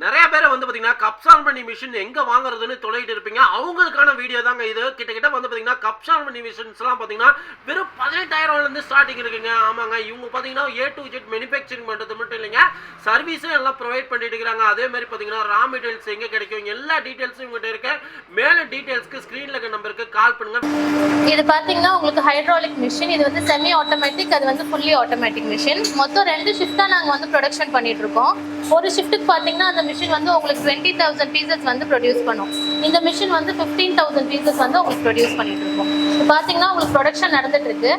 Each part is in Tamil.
நிறைய பேரை வந்து பார்த்தீங்கன்னா கப்சான் பண்ணி மிஷின் எங்கே வாங்குறதுன்னு தொலைகிட்டு இருப்பீங்க. அவங்களுக்கான வீடியோ தாங்க இது. கிட்டத்தட்ட வந்து பார்த்தீங்கன்னா கப்சான் பண்ணி மிஷின்ஸ்லாம் பார்த்தீங்கன்னா வெறும் பதினெட்டாயிரம்லேருந்து ஸ்டார்டிங் இருக்குங்க. ஆமாங்க. இவங்க பார்த்தீங்கன்னா ஏ டு ஜெட் மேனுஃபேக்சரிங் பண்ணுறது மட்டும் இல்லைங்க. சர்வீஸும் எல்லாம் ப்ரொவைட் பண்ணிட்டு இருக்கிறாங்க. அதே மாதிரி பார்த்தீங்கன்னா ரா மெட்டீரியல்ஸ் எங்கே கிடைக்கும்? எல்லா டீட்டெயில்ஸும் இவங்ககிட்ட இருக்கு. மேலே டீட்டெயில்ஸ்க்கு ஸ்க்ரீனில் இருக்க நம்பருக்கு கால் பண்ணுங்க. இது பார்த்தீங்கன்னா உங்களுக்கு ஹைட்ராலிக் மிஷின் இது வந்து செமி ஆட்டோமேட்டிக் அது வந்து ஃபுல்லி ஆட்டோமேட்டிக் மிஷின் மொத்தம் ரெண்டு ஷிஃப்ட்டாக நாங்கள் வந்து ப்ரொடக்ஷன் பண்ணிட்டு இருக்கோம். ஒரு ஷிஃப்ட்டுக்கு பார்த்தீங்கன்னா அந்த மிஷின் வந்து உங்களுக்கு டுவெண்ட்டி தௌசண்ட் பீசஸ் வந்து ப்ரொடியூஸ் பண்ணும். இந்த மிஷின் வந்து ஃபிஃப்டீன் தௌசண்ட் பீசஸ் வந்து உங்களுக்கு ப்ரொடியூஸ் பண்ணிட்டு இருக்கோம். இப்போ பார்த்தீங்கன்னா உங்களுக்கு ப்ரொடக்ஷன் நடந்துட்டு இருக்கு.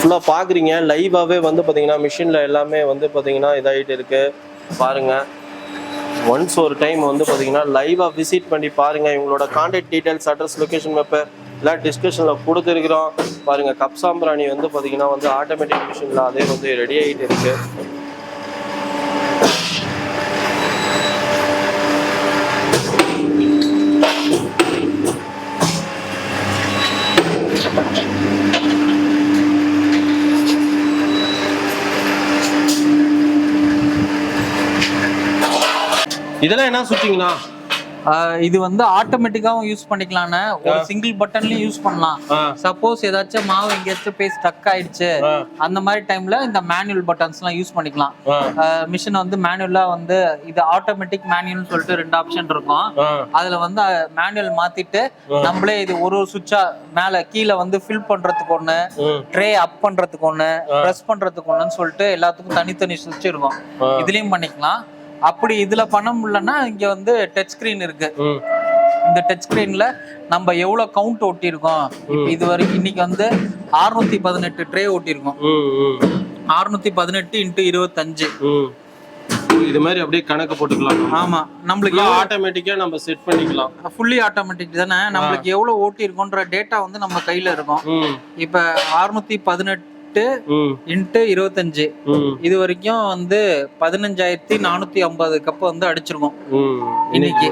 ஃபுல்லாக பார்க்குறீங்க லைவாகவே வந்து பார்த்தீங்கன்னா மிஷினில் எல்லாமே வந்து பார்த்தீங்கன்னா இதாகிட்டு இருக்கு. பாருங்க. ஒன்ஸ் ஒரு டைம் வந்து பார்த்தீங்கன்னா லைவாக விசிட் பண்ணி பாருங்க. இவங்களோட contact details address location map எல்லாம் டிஸ்கஷனில் கொடுத்துருக்குறோம். பாருங்கள் கப் சாம்பிராணி வந்து பார்த்தீங்கன்னா வந்து ஆட்டோமேட்டிக் மிஷினில் அதே வந்து ரெடி ஆகிட்டு இருக்கு. இதெல்லாம் என்ன சுற்றிங்கண்ணா இது வந்து ஆட்டோமேட்டிக்காவும் யூஸ் பண்ணிக்கலாம்னு ஒரு சிங்கிள் பட்டன்லயும் யூஸ் பண்ணலாம். சப்போஸ் ஏதாச்சும் மாவு எங்கேயாச்சும் போய் ஸ்டக் ஆயிடுச்சு. அந்த மாதிரி டைம்ல இந்த மேனுவல் பட்டன்ஸ் எல்லாம் யூஸ் பண்ணிக்கலாம். மிஷின் வந்து மேனுவலா வந்து இது ஆட்டோமேட்டிக் மேனுவல் சொல்லிட்டு ரெண்டு ஆப்ஷன் இருக்கும். அதுல வந்து மேனுவல் மாத்திட்டு நம்மளே இது ஒரு ஒரு சுவிட்சா மேல கீழே வந்து ஃபில் பண்றதுக்கு ஒண்ணு ட்ரே அப் பண்றதுக்கு ஒண்ணு ப்ரெஸ் பண்றதுக்கு ஒண்ணுன்னு சொல்லிட்டு எல்லாத்துக்கும் தனித்தனி சுவிட்ச் இருக்கும். இதுலயும் பண்ணிக்கலாம். அப்படி இதுல பண்ண முடியலன்னா இங்க வந்து டச் ஸ்கிரீன் இருக்கு. இந்த டச் ஸ்கிரீன்ல நம்ம எவ்வளவு கவுண்ட் ஒட்டியிருக்கோம்? இப்போ இது வரைக்கும் இன்னைக்கு வந்து 618 பதினெட்டு ட்ரே ஒட்டியிருக்கோம். ம் ம். 618 பதினெட்டு இன்ட்டு இருபத்தஞ்சு. இது மாதிரி அப்படியே கணக்கு போட்டுக்கலாம். ஆமா நம்மளுக்கு ஆட்டோமேட்டிக்கா நம்ம செட் பண்ணிக்கலாம். ஃபுல்லி ஆட்டோமேட்டிக் தானே? நம்மளுக்கு எவ்வளவு ஓட்டியிருக்கோன்ற டேட்டா வந்து நம்ம கையில இருக்கும். இப்ப 618 பதினெட்டு ம். இன்ட்டு இருபத்தஞ்சு. இது வரைக்கும் வந்து பதினஞ்சாயிரத்தி நானூத்தி ஐம்பது கப் வந்து அடிச்சிருக்கோம். இன்னைக்கு.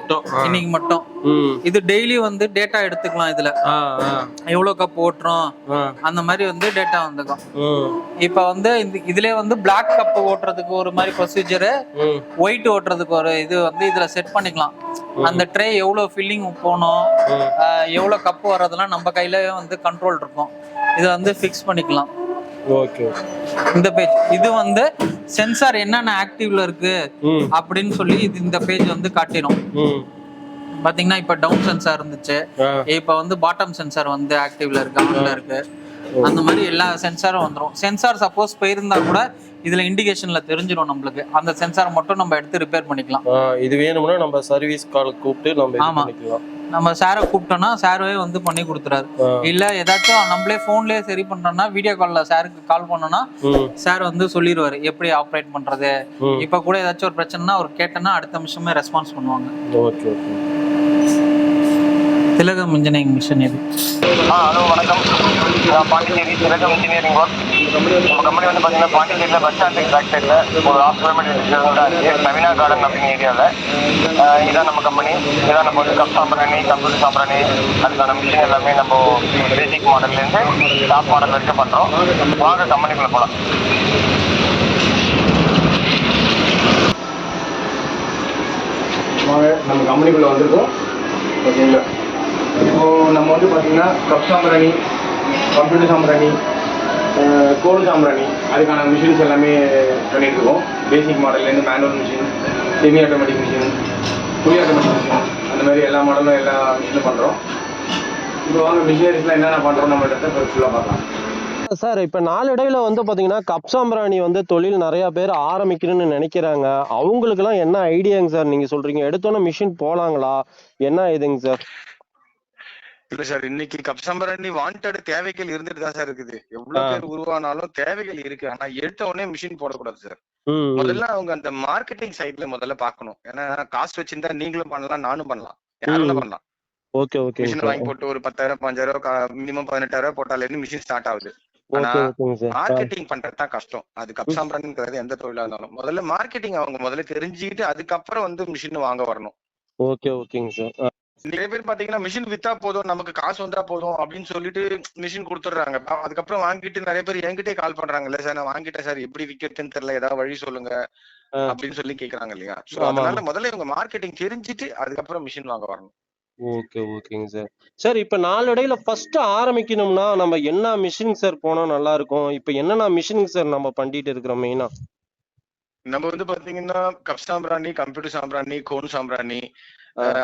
இன்னைக்கு. மட்டும். இது டெய்லி வந்து டேட்டா எடுத்துக்கலாம் இதுல. எவ்வளவு கப் ஓட்டுறோம்? அந்த மாதிரி வந்து டேட்டா வந்துக்கும். இப்ப வந்து இதுல வந்து Black கப் ஓட்டுறதுக்கு ஒரு மாதிரி ப்ரொசீஜரு ஒயிட் ஓட்டுறதுக்கு ஒரு இது வந்து இதுல செட் பண்ணிக்கலாம். அந்த ட்ரே எவ்வளவு ஃபில்லிங் போகணும்? எவ்வளவு கப் வர்றதெல்லாம் நம்ம கையில வந்து கண்ட்ரோல் இருக்கும். இதை வந்து ஃபிக்ஸ் பண்ணிக்கலாம். ஓகே. இந்த பேஜ் இது வந்து சென்சார் என்னென்ன ஆக்டிவ்ல இருக்கு அப்படின்னு சொல்லி இது இந்த பேஜ் வந்து காட்டிடும். பாத்தீங்கன்னா இப்ப டவுன் சென்சார் இருந்துச்சு. இப்ப வந்து பாட்டம் சென்சார் வந்து ஆக்டிவ்ல இருக்கு ஆன்ல இருக்கு. அந்த மாதிரி எல்லா சென்சாரும் வந்துரும். சென்சார் சப்போஸ் போயிருந்தா கூட இதுல இண்டிகேஷன்ல தெரிஞ்சிடும் நம்மளுக்கு. அந்த சென்சார் மட்டும் நம்ம எடுத்து ரிப்பேர் பண்ணிக்கலாம். இது வேணும்னா நம்ம சர்வீஸ் கால் கூப்பிட்டு நம்ம ஆமா. நம்ம சாரை கூப்பிட்டோம்னா சாரவே வந்து பண்ணி கொடுத்துறாரு. இல்ல ஏதாச்சும் நம்மளே போன்லயே சரி பண்றோம்னா வீடியோ கால்ல சாருக்கு கால் பண்ணோம்னா சார் வந்து சொல்லிடுவாரு எப்படி ஆப்ரேட் பண்றது? இப்ப கூட ஏதாச்சும் ஒரு பிரச்சனைனா அவர் கேட்டேன்னா அடுத்த நிமிஷமே ரெஸ்பான்ஸ் பண்ணுவாங்க. Okay okay. Thilagam engineering machine இது ஆ ஹலோ வணக்கம். நான் பாண்டிச்சேரி திலகம் இன்ஜினியரிங் ஒர்க் நம்ம கம்பெனி வந்து பார்த்தீங்கன்னா பாண்டிச்சேரியில் பஸ் ஸ்டாண்டு பேக் சைடில் ஒரு ஹாஃப் கிலோமீட்டர் இருக்குது நவீனா கார்டன் அப்படின்னு ஏரியாவில் இதான் நம்ம கம்பெனி இதான் நம்ம வந்து கப் சாம்பிராணி கம்ப்யூட்டர் சாம்பிராணி அதுக்கான மிஷின் எல்லாமே நம்ம பேசிக் மாடல்லேருந்து டாப் மாடல் வரைக்கும் பண்ணுறோம் வாங்க கம்பெனிக்குள்ளே போகலாம் நம்ம கம்பெனிக்குள்ளே வந்திருக்கோம். ஓகேங்களா? இப்போ நம்ம வந்து பார்த்தீங்கன்னா கப் சாம்பிராணி கம்ப்யூட்டர் சாம்பிராணி கோல் சாம்பிராணி அதுக்கான மிஷின்ஸ் எல்லாமே பண்ணிட்டு basic மாடல்லேருந்து manual machine semi automatic machine fully automatic machine அந்த மாதிரி எல்லா மாடலும் எல்லா மிஷினும் பண்ணுறோம் இப்போ வாங்க மிஷினரிஸ்லாம் என்னென்ன பண்ணுறோம் நம்மள்ட்ட ஃபுல்லாக பார்க்கலாம். சார் இப்போ நாளடைவில் வந்து பார்த்தீங்கன்னா கப் சாம்பிராணி வந்து தொழில் நிறைய பேர் ஆரம்பிக்கணும்னு நினைக்கிறாங்க. அவங்களுக்குலாம் என்ன ஐடியாங்க சார் நீங்கள் சொல்கிறீங்க எடுத்தோன்னே மிஷின் போகலாங்களா என்ன இதுங்க சார்? இல்ல சார் இன்னைக்கு கப் சாம்பிராணி வாண்டட் தேவைகள் இருந்துட்டு தான் சார் இருக்குது. எவ்வளவு. பேர் உருவானாலும் தேவைகள் இருக்கு. ஆனா எடுத்த உடனே மிஷின் போடக்கூடாது சார். முதல்ல அவங்க அந்த மார்க்கெட்டிங் சைட்ல முதல்ல பார்க்கணும். ஏன்னா காசு வச்சிருந்தா நீங்களும் பண்ணலாம் நானும் பண்ணலாம். யாரும். பண்ணலாம். ஓகே ஓகேங்க மிஷின் வாங்கி போட்டு ஒரு பத்தாயிரம் பஞ்சாயிரம் மினிமம் பதினெட்டாயிரம் போட்டாலே மிஷின் ஸ்டார்ட் ஆகுது. ஓகே மார்க்கெட்டிங் பண்றது தான் கஷ்டம். அது கப் சாம்பிராணிங்கிறது எந்த தொழிலா இருந்தாலும். முதல்ல மார்க்கெட்டிங் அவங்க முதல்ல தெரிஞ்சுக்கிட்டு அதுக்கப்புறம் வந்து மிஷின் வாங்க வரணும். ஓகே ஓகேங்க சார். நிறைய பேர் பாத்தீங்கன்னா மிஷின் வித்தா போதும் நமக்கு காசு வந்தா போதும் அப்படின்னு சொல்லிட்டு மிஷின் கொடுத்துட்றாங்க. அதுக்கப்புறம் வாங்கிட்டு நிறைய பேர் என்கிட்டே கால் பண்றாங்க இல்ல சார் நான் வாங்கிட்டேன் சார். எப்படி விக்கிறதுன்னு தெரியல. ஏதாவது வழி சொல்லுங்க. அப்படின்னு சொல்லி கேக்குறாங்க இல்லையா? சோ அதனால. முதல்ல இவங்க மார்க்கெட்டிங் தெரிஞ்சுட்டு அதுக்கப்புறம் மிஷின் வாங்க வரணும். ஓகே ஓகேங்க சார். சார் இப்போ நாளடைவில் ஃபர்ஸ்ட் ஆரம்பிக்கணும்னா நம்ம என்ன மிஷின் சார் போனா நல்லா இருக்கும் இப்போ என்னென்ன மிஷினுங்க சார் நம்ம பண்ணிட்டு இருக்கிறோம் மெயினா நம்ம வந்து பாத்தீங்கன்னா கப் சாம்பிராணி கம்ப்யூட்டர் சாம்பிராணி கோன் சாம்பிராணி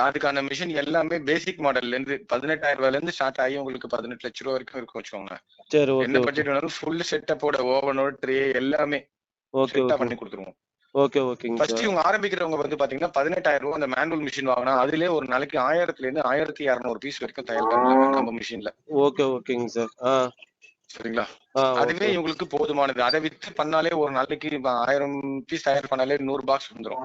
அதுக்கான மிஷின் எல்லாமே பேசிக் மாடல்ல இருந்து பதினெட்டாயிரம் ரூபாயில இருந்து ஸ்டார்ட் ஆகி உங்களுக்கு பதினெட்டு லட்ச ரூபா வரைக்கும் இருக்கும் வச்சுக்கோங்க. சரி என்ன ஓகே. பட்ஜெட் வேணாலும் ஃபுல் செட்டப்போட ஓவனோட ட்ரே எல்லாமே ஓகே செட்டா ஓகே. பண்ணி கொடுத்துருவோம். ஓகே ஓகேங்க ஃபர்ஸ்ட் இவங்க ஆரம்பிக்கிறவங்க வந்து பாத்தீங்கன்னா பதினெட்டாயிரம் ரூபாய் அந்த மேனுவல் மிஷின் வாங்கினா அதுலயே ஒரு நாளைக்கு ஆயிரத்துல இருந்து ஆயிரத்தி இரநூறு பீஸ் வரைக்கும் தயார் பண்ணலாம் நம்ம மிஷின்ல ஓகே ஓகேங்க சார். சரிங்களா? அதுவே இவங்களுக்கு போதுமானது. அதை வித்து பண்ணாலே ஒரு நாளைக்கு ஆயிரம் பீஸ் தயார் பண்ணாலே நூறு பாக்ஸ் வந்துரும்.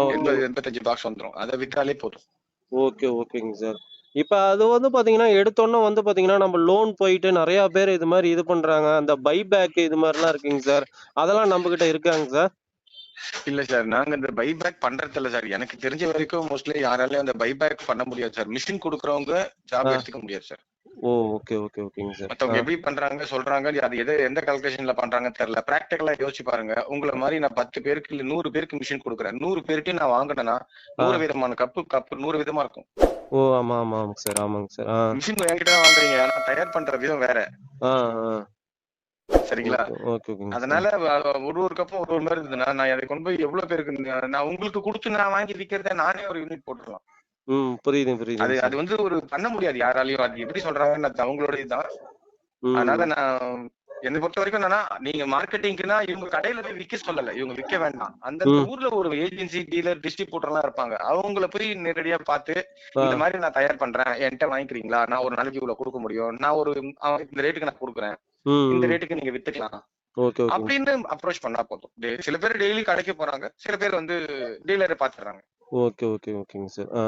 ஓகே. எண்பது எண்பத்தஞ்சு பாக்ஸ் வந்துரும். அதை வித்தாலே போதும். ஓகே ஓகேங்க சார். இப்போ அது வந்து பாத்தீங்கன்னா எடுத்தோன்னே வந்து பாத்தீங்கன்னா நம்ம லோன் போயிட்டு நிறைய பேர் இது மாதிரி இது பண்றாங்க. அந்த பைபேக் இது மாதிரிலாம் இருக்குங்க சார். அதெல்லாம் நம்ம கிட்ட இருக்காங்க சார்? இல்ல சார். நாங்க இந்த பைபேக் பண்றது இல்ல சார். எனக்கு தெரிஞ்ச வரைக்கும் மோஸ்ட்லி யாராலையும் அந்த பைபேக் பண்ண முடியாது சார். Machine கொடுக்கறவங்க job. எடுத்துக்க முடியாது சார். ஓ ஓகே ஓகே ஓகேங்க சார். மத்தவங்க எப்படி பண்றாங்க சொல்றாங்க அது எது எந்த கால்குலேஷன்ல பண்றாங்கன்னு தெரியல. பிராக்டிகலா யோசிச்சு பாருங்க. உங்களை மாதிரி நான் பத்து பேருக்கு இல்ல நூறு பேருக்கு மிஷின் கொடுக்குறேன். நூறு பேருக்கு நான் வாங்கினேன்னா நூறு விதமான கப்பு கப்பு நூறு விதமா இருக்கும். ஓ ஆமா ஆமா ஆமாங்க சார் ஆமாங்க சார் மிஷின் என்கிட்ட தான் வாங்குறீங்க. ஆனா தயார் பண்ற விதம் வேற. சரிங்களா? அதனால ஒரு ஒரு கப்பும் ஒரு ஒரு மாதிரி இருந்ததுன்னா நான் அதை கொண்டு போய் எவ்வளவு பேருக்கு நான் உங்களுக்கு கொடுத்து நான் வாங்கி விக்கிறத நானே ஒரு யூனிட் போட்டுடலாம். ம் புரியுது புரியுது. அது அது வந்து ஒரு பண்ண முடியாது யாராலையும். அது எப்படி சொல்றாங்கன்னு அது அவங்களோட இதுதான் ம். அதனால நான் என்னை பொறுத்த வரைக்கும் என்னன்னா நீங்க மார்க்கெட்டிங்க்குனா இவங்க கடையில போய் விக்க சொல்லல. இவங்க விக்க வேண்டாம். அந்த ம். ஊர்ல ஒரு ஏஜென்சி டீலர் டிஸ்ட்ரிபியூட்டர் எல்லாம் இருப்பாங்க. அவங்கள போய் நேரடியா பார்த்து ஆ. இந்த மாதிரி நான் தயார் பண்றேன். என்கிட்ட வாங்கிக்கிறீங்களா? நான் ஒரு நாளைக்கு இவ்வளவு கொடுக்க முடியும். நான் ஒரு இந்த ரேட்டுக்கு நான் கொடுக்குறேன். இந்த ம். ரேட்டுக்கு நீங்க வித்துக்கலாம். ஓகே அப்படின்னு அப்ரோச் பண்ணா போதும். டே- சில பேர் டெய்லி கடைக்கு போறாங்க. சில பேர் வந்து டீலரை பாத்துறாங்க. ஓகே ஓகே ஓகேங்க சார். ஆ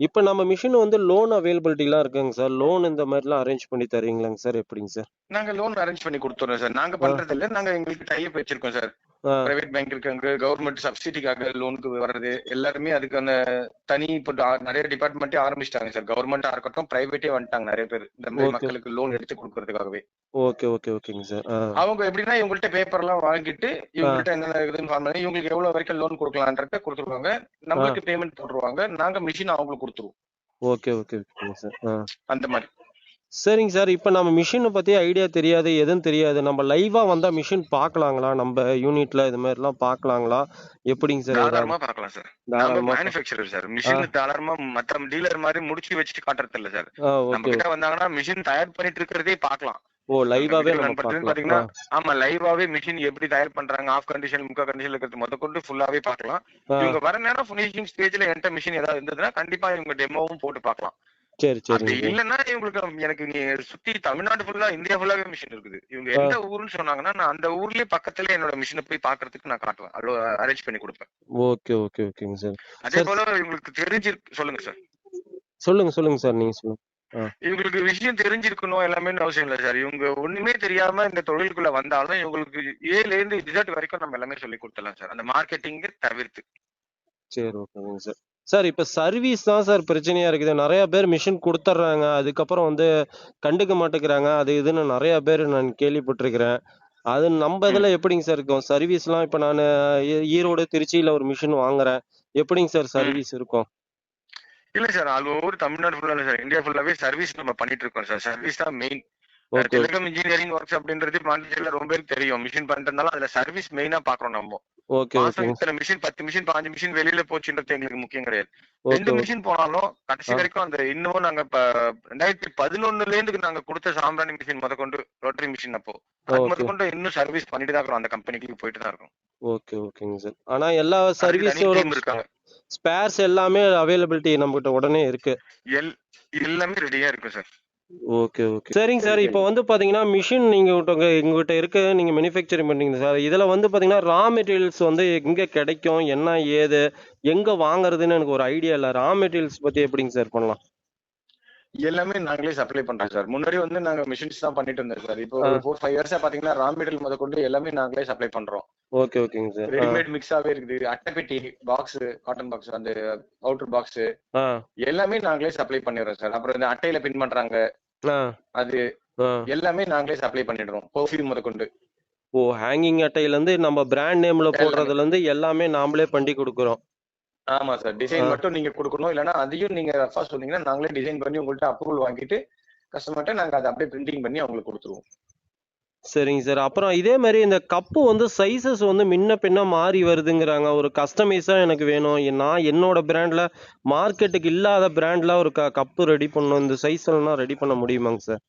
இப்போ நம்ம மிஷின் வந்து லோன் அவைலபிலிட்டிலாம் இருக்குங்க சார். லோன் இந்த மாதிரிலாம் அரேஞ்ச் பண்ணி தர்றீங்களாங்க சார்? எப்படிங்க சார்? நாங்க லோன் அரேஞ்ச் பண்ணி கொடுத்துறோம் சார். நாங்க பண்றது இல்ல நாங்க எங்களுக்கு டைப் வச்சிருக்கோம் சார். பிரைவேட் பேங்க் இருக்காங்க கவர்மெண்ட் சப்சிடிக்காக லோனுக்கு வர்றது எல்லாருமே அதுக்கான தனி இப்போ நிறைய டிபார்ட்மெண்ட்டே ஆரம்பிச்சிட்டாங்க சார். கவர்மெண்டா இருக்கட்டும் பிரைவேட்டே வந்துட்டாங்க நிறைய பேர். இந்த மாதிரி. மக்களுக்கு லோன் எடுத்து கொடுக்கறதுக்காகவே. ஓகே ஓகே ஓகேங்க சார் அவங்க எப்படின்னா இவங்கள்ட்ட பேப்பர் எல்லாம் வாங்கிட்டு இவங்கள்ட்ட என்னென்ன இருக்குதுன்னு ஃபார்ம் பண்ணி இவங்களுக்கு எவ்வளவு வரைக்கும் லோன் கொடுக்கலான்றத கொடுத்துருவாங்க. நம்மளுக்கு பேமெண்ட் போட்டுருவாங்க. நாங்க மிஷின் அவங்களுக்கு கொடுத்துருவோம். ஓகே ஓகே ஓகேங்க சார் அந்த மாதிரி. சரிங்க சார். இப்போ நம்ம மிஷினை பற்றி ஐடியா தெரியாது எதுவும் தெரியாது. நம்ம லைவாக வந்தால் மிஷின் பார்க்கலாங்களா? நம்ம யூனிட்ல இது மாதிரிலாம் பார்க்கலாங்களா? எப்படிங்க சார் தாராளமா பார்க்கலாம் சார். தாராளமாக மேனுஃபேக்சரர் சார். மிஷின் தாராளமா மத்த டீலர் மாதிரி முடிச்சு வச்சுட்டு காட்டுறது இல்ல சார் நம்ம கிட்ட வந்தாங்கன்னா மிஷின் தயார் பண்ணிட்டு இருக்கிறதே பார்க்கலாம். ஓ video நம்ம பாத்தீங்கன்னா ஆமா லைவாவே மிஷின் எப்படி தயார் பண்றாங்க ஆஃப் கண்டிஷன் முக்கா கண்டிஷன்ல இருக்கிறது முத கொண்டு ஃபுல்லாவே பார்க்கலாம். இவங்க வர நேரம் ஃபினிஷிங் ஸ்டேஜ்ல என்கிட்ட மிஷின் ஏதாவது இருந்ததுன்னா கண்டிப்பா இவங்க டெமோவும் போட்டு பார்க்கலாம். சரி சரிங்க இல்லைன்னா இவங்களுக்கு எனக்கு சுத்தி தமிழ்நாடு ஃபுல்லா இந்தியா ஃபுல்லாவே மிஷின் இருக்குது. இவங்க எந்த ஊருன்னு சொன்னாங்கன்னா நான் அந்த ஊர்லயே பக்கத்துல என்னோட மிஷினை போய் பாக்குறதுக்கு நான் காட்டுவேன். அது அரேஞ்ச் பண்ணி கொடுப்பேன். ஓகே ஓகே ஓகேங்க சார். அதே சார் போல இவங்களுக்கு தெரிஞ்சிருக்கு சொல்லுங்க சார். சொல்லுங்க சொல்லுங்க சார். நீங்க சொல்லுங்க. இவங்களுக்கு விஷயம் தெரிஞ்சிருக்கணும் எல்லாமே அவசியம் இல்லை சார். இவங்க ஒண்ணுமே தெரியாம இந்த தொழிலுக்குள்ள வந்தாலும் இவங்களுக்கு ஏல இருந்து ரிசல்ட் வரைக்கும் நம்ம எல்லாமே சொல்லி கொடுத்துடலாம் சார். அந்த மார்க்கெட்டிங் தவிர்த்து. சரி ஓகேங்க சார் சார் இப்போ சர்வீஸ் தான் சார் பிரச்சனையா இருக்குது. நிறைய பேர் மிஷின் கொடுத்துட்றாங்க. அதுக்கப்புறம் வந்து கண்டுக்க மாட்டேங்கிறாங்க. அது இதுன்னு நிறைய பேர் நான் கேள்விப்பட்டிருக்கிறேன். அது நம்ம இதில் எப்படிங்க சார் இருக்கும்? சர்வீஸ்லாம் இப்போ நான் ஈரோடு திருச்சியில் ஒரு மிஷின் வாங்குறேன். எப்படிங்க சார் சர்வீஸ் இருக்கும்? இல்ல சார் ஆல் ஓவர் தமிழ்நாடு ஃபுல்லா இல்ல சார். இந்தியா ஃபுல்லாவே சர்வீஸ் நம்ம பண்ணிட்டு இருக்கோம் சார். சர்வீஸ் தான் main okay Thilagam engineering works அப்படின்றது பாண்டிச்சேரியில ரொம்ப பேருக்கு தெரியும். மிஷின் பண்றதுனால அதுல சர்வீஸ் மெயினா பாக்குறோம் நம்ம. ஓகே மாசம் இத்தனை மிஷின் பத்து மிஷின் பாஞ்சு மிஷின் வெளியில போச்சுன்றது எங்களுக்கு முக்கியம் கிடையாது. ரெண்டு மிஷின் போனாலும் கடைசி. வரைக்கும் அந்த இன்னமும் நாங்க ரெண்டாயிரத்தி பதினொன்னுல இருந்து நாங்க கொடுத்த சாம்பிராணி மிஷின் முத கொண்டு ரோட்டரி மிஷின் அப்போ. அது முத கொண்டு இன்னும் சர்வீஸ் பண்ணிட்டு தான் இருக்கிறோம். அந்த கம்பெனிக்கு போயிட்டு தான் இருக்கும் ஓகே ஓகேங்க சார். ஆனால் எல்லா சர்வீஸோட இருக்காங்க. ஸ்பேர்ஸ் எல்லாமே அவைலபிலிட்டி நம்மகிட்ட உடனே இருக்கு. எல் எல்லாமே ரெடியா இருக்கும் சார். Okay okay. சரிங்க சார் இப்போ வந்து பாத்தீங்கன்னா மிஷின் நீங்க உங்க எங்ககிட்ட இருக்கு நீங்க மேனுஃபேக்சரிங் பண்றீங்க சார். இதுல வந்து பாத்தீங்கன்னா ரா மெட்டீரியல்ஸ் வந்து எங்க கிடைக்கும் என்ன ஏது எங்க வாங்குறதுன்னு எனக்கு ஒரு ஐடியா இல்ல. ரா மெட்டீரியல்ஸ் பத்தி எப்படிங்க சார் பண்ணலாம்? எல்லாமே நாங்களே சப்ளை பண்றோம் சார். முன்னாடி வந்து நாங்க மிஷின்ஸ் தான் பண்ணிட்டு இருந்தோம் சார். இப்போ ஃபோர் ஃபைவ் இயர்ஸா பாத்தீங்கன்னா ரா மெட்டீரியல் முத கொண்டு எல்லாமே நாங்களே சப்ளை பண்றோம். ஓகே ஓகேங்க சார் ரெடிமேட் மிக்ஸாவே இருக்குது. அட்டைப்பெட்டி பாக்ஸ் காட்டன் பாக்ஸ் அந்த அவுட்டர் பாக்ஸ் எல்லாமே நாங்களே சப்ளை பண்ணிடுறோம் சார். அப்புறம் இந்த அட்டையில பின் பண்றாங்க. அது எல்லாமே நாங்களே சப்ளை பண்ணிடுறோம். பெர்ஃபியூம் முதற்கொண்டு. ஓ ஹேங்கிங் அட்டையில இருந்து நம்ம பிராண்ட் நேம்ல போடுறதுல இருந்து எல்லாமே நாமளே பண்ணி கொடுக்குறோம். ஆமா சார். டிசைன். மட்டும் நீங்க கொடுக்கணும். இல்லைன்னா அதையும் நீங்க ரஃபா சொன்னீங்கன்னா நாங்களே டிசைன் பண்ணி உங்கள்ட்ட அப்ரூவல் வாங்கிட்டு கஸ்டமர்கிட்ட நாங்க அதை அப்படியே பிரிண்டிங் பண்ணி அவங்களுக்கு கொடுத்துருவோம். சரிங்க சார். அப்புறம் இதே மாதிரி இந்த கப்பு வந்து சைஸஸ் வந்து முன்ன பின்ன மாறி வருதுங்கிறாங்க. ஒரு கஸ்டமைஸா எனக்கு வேணும். நான் என்னோட பிராண்ட்ல மார்க்கெட்டுக்கு இல்லாத பிராண்ட்ல ஒரு க கப்பு ரெடி பண்ணணும். இந்த சைஸ்லாம் ரெடி பண்ண முடியுமாங்க சார்?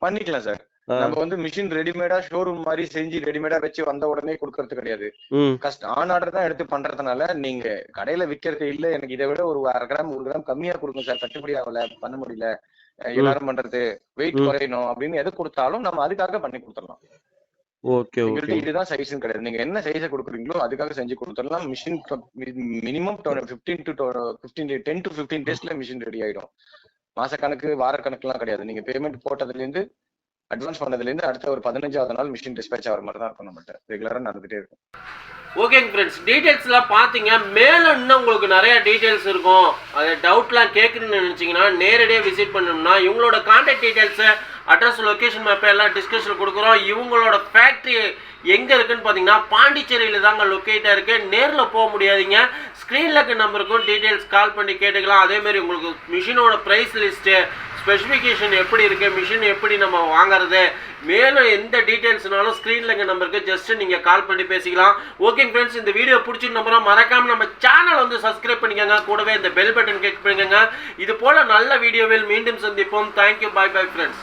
பண்ணிக்கலாம் சார். நம்ம வந்து மிஷின் ரெடிமேடா ஷோரூம் மாதிரி செஞ்சு ரெடிமேடா வச்சு வந்த உடனே கொடுக்கறது கிடையாது. கஷ்ட ஆன் ஆர்டர் தான் எடுத்து பண்றதுனால நீங்க கடையில விக்கிறது இல்ல. எனக்கு இதை விட ஒரு அரை கிராம் ஒரு கிராம் கம்மியா கொடுங்க சார். கட்டுப்படி ஆகல பண்ண முடியல. எல்லாரும் பண்றது. வெயிட். குறையணும் அப்படின்னு எது கொடுத்தாலும் நம்ம அதுக்காக பண்ணி கொடுத்துடலாம். Okay okay. இதுதான் சைஸ்னு கிடையாது. நீங்க என்ன சைஸை கொடுக்குறீங்களோ அதுக்காக செஞ்சு கொடுத்துடலாம். Machine minimum fifteen to fifteen ten to fifteen டேஸ்ல மிஷின் ரெடி ஆயிடும். மாசக்கணக்கு வாரக்கணக்குலாம் கிடையாது. நீங்க பேமெண்ட் போட்டதுல இருந்து அட்வான்ஸ் பண்ணதுல இருந்து அடுத்த ஒரு பதினஞ்சாவது நாள் மிஷின் டிஸ்பேச் ஆகிற மாதிரி தான் இருக்கும் நம்மகிட்ட ரெகுலராக நடந்துட்டே இருக்கும். ஓகேங்க ஃப்ரெண்ட்ஸ் டீட்டெயில்ஸ்லாம் பார்த்தீங்க மேலும் இன்னும் உங்களுக்கு நிறைய டீட்டெயில்ஸ் இருக்கும். அது டவுட்லாம் கேட்கணும்னு நினச்சிங்கன்னா நேரடியாக விசிட் பண்ணணும்னா இவங்களோட கான்டாக்ட் டீட்டெயில்ஸை அட்ரஸ் லொக்கேஷன் மேப்பை எல்லாம் டிஸ்கஷன் கொடுக்குறோம். இவங்களோட ஃபேக்ட்ரி எங்கே இருக்குன்னு பார்த்தீங்கன்னா பாண்டிச்சேரியில் தாங்க லொக்கேட்டாக இருக்குது நேரில் போக முடியாதீங்க. ஸ்க்ரீனில் இருக்க நம்பருக்கும் டீட்டெயில்ஸ் கால் பண்ணி கேட்டுக்கலாம். அதேமாரி உங்களுக்கு மிஷினோட ப்ரைஸ் லிஸ்ட்டு ஸ்பெசிஃபிகேஷன் எப்படி இருக்கு மிஷின் எப்படி நம்ம வாங்குறது மேலும் எந்த டீட்டெயில்ஸ்னாலும் ஸ்க்ரீனில் இருக்க நம்பருக்கு ஜஸ்ட் நீங்கள் கால் பண்ணி பேசிக்கலாம். ஓகே ஃப்ரெண்ட்ஸ் இந்த வீடியோ பிடிச்சிருந்த நம்புறோம் மறக்காம நம்ம சேனல் வந்து சப்ஸ்கிரைப் பண்ணிக்கோங்க. கூடவே இந்த பெல் பட்டன் கிளிக் பண்ணிக்கோங்க. இது போல நல்ல வீடியோவில் மீண்டும் சந்திப்போம். Thank you bye bye friends